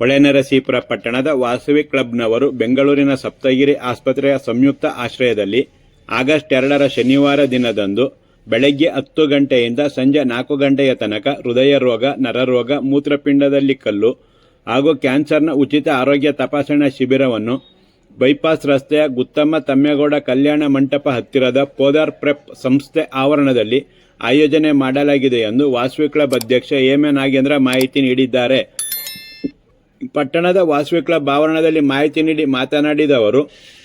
ಹೊಳೆನರಸೀಪುರ ಪಟ್ಟಣದ ವಾಸವಿ ಕ್ಲಬ್ನವರು ಬೆಂಗಳೂರಿನ ಸಪ್ತಗಿರಿ ಆಸ್ಪತ್ರೆಯ ಸಂಯುಕ್ತ ಆಶ್ರಯದಲ್ಲಿ ಆಗಸ್ಟ್ ಎರಡರ ಶನಿವಾರ ದಿನದಂದು ಬೆಳಗ್ಗೆ ಹತ್ತು ಗಂಟೆಯಿಂದ ಸಂಜೆ ನಾಲ್ಕು ಗಂಟೆಯ ತನಕ ಹೃದಯ ರೋಗ ನರರೋಗ, ಮೂತ್ರಪಿಂಡದಲ್ಲಿ ಕಲ್ಲು ಹಾಗೂ ಕ್ಯಾನ್ಸರ್ನ ಉಚಿತ ಆರೋಗ್ಯ ತಪಾಸಣಾ ಶಿಬಿರವನ್ನು ಬೈಪಾಸ್ ರಸ್ತೆಯ ಗುತ್ತಮ್ಮ ತಮ್ಮೇಗೌಡ ಕಲ್ಯಾಣ ಮಂಟಪ ಹತ್ತಿರದ ಪೋದಾರ್ ಪ್ರೆಪ್ ಸಂಸ್ಥೆ ಆವರಣದಲ್ಲಿ ಆಯೋಜನೆ ಮಾಡಲಾಗಿದೆ ಎಂದು ವಾಸವಿ ಕ್ಲಬ್ ಅಧ್ಯಕ್ಷ ಎ ನಾಗೇಂದ್ರ ಮಾಹಿತಿ ನೀಡಿದ್ದಾರೆ. ಪಟ್ಟಣದ ವಾಸವಿ ಕ್ಲಬ್ ಆವರಣದಲ್ಲಿ ಮಾಹಿತಿ ನೀಡಿ ಮಾತನಾಡಿದ ಅವರು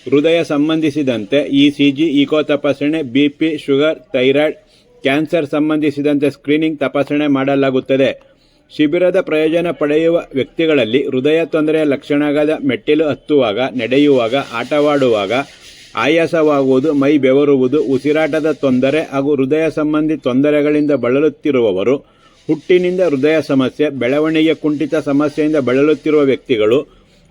ಹೃದಯ ಸಂಬಂಧಿಸಿದಂತೆ ಇಸಿಜಿ ಇಕೋ ತಪಾಸಣೆ, ಬಿಪಿ, ಶುಗರ್, ಥೈರಾಯ್ಡ್, ಕ್ಯಾನ್ಸರ್ ಸಂಬಂಧಿಸಿದಂತೆ ಸ್ಕ್ರೀನಿಂಗ್ ತಪಾಸಣೆ ಮಾಡಲಾಗುತ್ತದೆ. ಶಿಬಿರದ ಪ್ರಯೋಜನ ಪಡೆಯುವ ವ್ಯಕ್ತಿಗಳಲ್ಲಿ ಹೃದಯ ತೊಂದರೆಯ ಲಕ್ಷಣಗಳ ಮೆಟ್ಟಿಲು ಹತ್ತುವಾಗ, ನಡೆಯುವಾಗ, ಆಟವಾಡುವಾಗ ಆಯಾಸವಾಗುವುದು, ಮೈ ಬೆವರುವುದು, ಉಸಿರಾಟದ ತೊಂದರೆ ಹಾಗೂ ಹೃದಯ ಸಂಬಂಧಿ ತೊಂದರೆಗಳಿಂದ ಬಳಲುತ್ತಿರುವವರು ಹುಟ್ಟಿನಿಂದ ಹೃದಯ ಸಮಸ್ಯೆ, ಬೆಳವಣಿಗೆ ಕುಂಠಿತ ಸಮಸ್ಯೆಯಿಂದ ಬಳಲುತ್ತಿರುವ ವ್ಯಕ್ತಿಗಳು,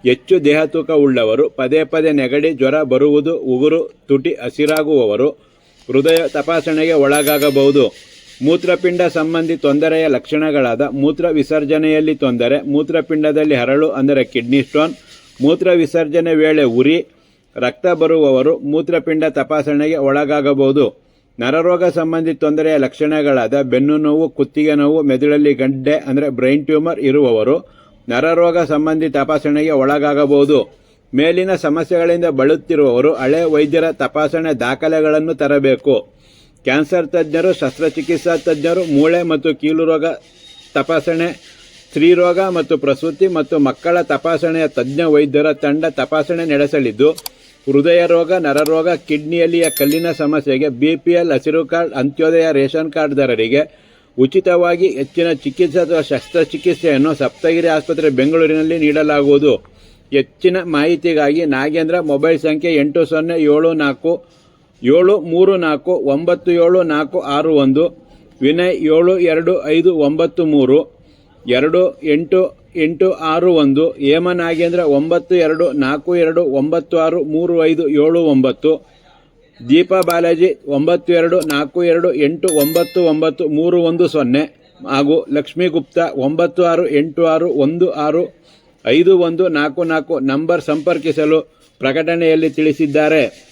ಹೆಚ್ಚು ದೇಹ ತೂಕ ಉಳ್ಳವರು, ಪದೇ ಪದೇ ನೆಗಡಿ, ಜ್ವರ ಬರುವುದು, ಉಗುರು, ತುಟಿ ಹಸಿರಾಗುವವರು, ಹೃದಯ ತಪಾಸಣೆಗೆ ಒಳಗಾಗಬಹುದು. ಮೂತ್ರಪಿಂಡ ಸಂಬಂಧಿ ತೊಂದರೆಯ ಲಕ್ಷಣಗಳಾದ ಮೂತ್ರ ವಿಸರ್ಜನೆಯಲ್ಲಿ ತೊಂದರೆ, ಮೂತ್ರಪಿಂಡದಲ್ಲಿ ಹರಳು ಅಂದರೆ ಕಿಡ್ನಿ ಸ್ಟೋನ್, ಮೂತ್ರ ವಿಸರ್ಜನೆ ವೇಳೆ ಉರಿ, ರಕ್ತ ಬರುವವರು ಮೂತ್ರಪಿಂಡ ತಪಾಸಣೆಗೆ ಒಳಗಾಗಬಹುದು. ನರರೋಗ ಸಂಬಂಧಿ ತೊಂದರೆಯ ಲಕ್ಷಣಗಳಾದ ಬೆನ್ನು ನೋವು, ಕುತ್ತಿಗೆ ನೋವು, ಮೆದುಳಲ್ಲಿ ಗಡ್ಡೆ, ಅಂದರೆ ಬ್ರೈನ್ ಟ್ಯೂಮರ್ ಇರುವವರು ನರರೋಗ ಸಂಬಂಧಿ ತಪಾಸಣೆಗೆ ಒಳಗಾಗಬಹುದು. ಮೇಲಿನ ಸಮಸ್ಯೆಗಳಿಂದ ಬಳಲುತ್ತಿರುವವರು ಹಳೆ ವೈದ್ಯರ ತಪಾಸಣೆ ದಾಖಲೆಗಳನ್ನು ತರಬೇಕು. ಕ್ಯಾನ್ಸರ್ ತಜ್ಞರು, ಶಸ್ತ್ರಚಿಕಿತ್ಸಾ ತಜ್ಞರು, ಮೂಳೆ ಮತ್ತು ಕೀಲು ರೋಗ ತಪಾಸಣೆ ಸ್ತ್ರೀರೋಗ ಮತ್ತು ಪ್ರಸೂತಿ ಮತ್ತು ಮಕ್ಕಳ ತಪಾಸಣೆಯ ತಜ್ಞ ವೈದ್ಯರ ತಂಡ ತಪಾಸಣೆ ನಡೆಸಲಿದ್ದು ಹೃದಯ ರೋಗ ನರರೋಗ, ಕಿಡ್ನಿಯಲ್ಲಿಯ ಕಲ್ಲಿನ ಸಮಸ್ಯೆಗೆ ಬಿಪಿಎಲ್ ಹಸಿರು ಕಾರ್ಡ್, ಅಂತ್ಯೋದಯ ರೇಷನ್ ಕಾರ್ಡ್ದಾರರಿಗೆ ಉಚಿತವಾಗಿ ಹೆಚ್ಚಿನ ಚಿಕಿತ್ಸೆ ಅಥವಾ ಶಸ್ತ್ರಚಿಕಿತ್ಸೆಯನ್ನು ಸಪ್ತಗಿರಿ ಆಸ್ಪತ್ರೆ ಬೆಂಗಳೂರಿನಲ್ಲಿ ನೀಡಲಾಗುವುದು. ಹೆಚ್ಚಿನ ಮಾಹಿತಿಗಾಗಿ ನಾಗೇಂದ್ರ ಮೊಬೈಲ್ ಸಂಖ್ಯೆ ಎಂಟು ಸೊನ್ನೆ ಏಳು ನಾಲ್ಕು ಏಳು ಮೂರು ನಾಲ್ಕು ಒಂಬತ್ತು ಏಳು ನಾಲ್ಕು ಆರು ಒಂದು, ವಿನಯ್ ಏಳು ಎರಡು ಐದು ಒಂಬತ್ತು ಮೂರು. ಎರಡು ಎಂಟು ಎಂಟು ಆರು ಒಂದು ಹೇಮ ನಾಗೇಂದ್ರ ಒಂಬತ್ತು, ಎರಡು, ನಾಲ್ಕು, ಎರಡು, ಒಂಬತ್ತು ಆರು, ಮೂರು, ಐದು, ಏಳು, ಒಂಬತ್ತು. ದೀಪಾ ಬಾಲಾಜಿ ಒಂಬತ್ತು, ಎರಡು, ನಾಲ್ಕು, ಎರಡು, ಎಂಟು, ಒಂಬತ್ತು ಒಂಬತ್ತು, ಮೂರು, ಒಂದು, ಸೊನ್ನೆ. ಹಾಗೂ ಲಕ್ಷ್ಮೀ ಗುಪ್ತಾ ಒಂಬತ್ತು ಆರು, ಎಂಟು ಆರು, ಒಂದು ಆರು, ಐದು, ಒಂದು, ನಾಲ್ಕು ನಾಲ್ಕು ನಂಬರ್ ಸಂಪರ್ಕಿಸಲು ಪ್ರಕಟಣೆಯಲ್ಲಿ ತಿಳಿಸಿದ್ದಾರೆ.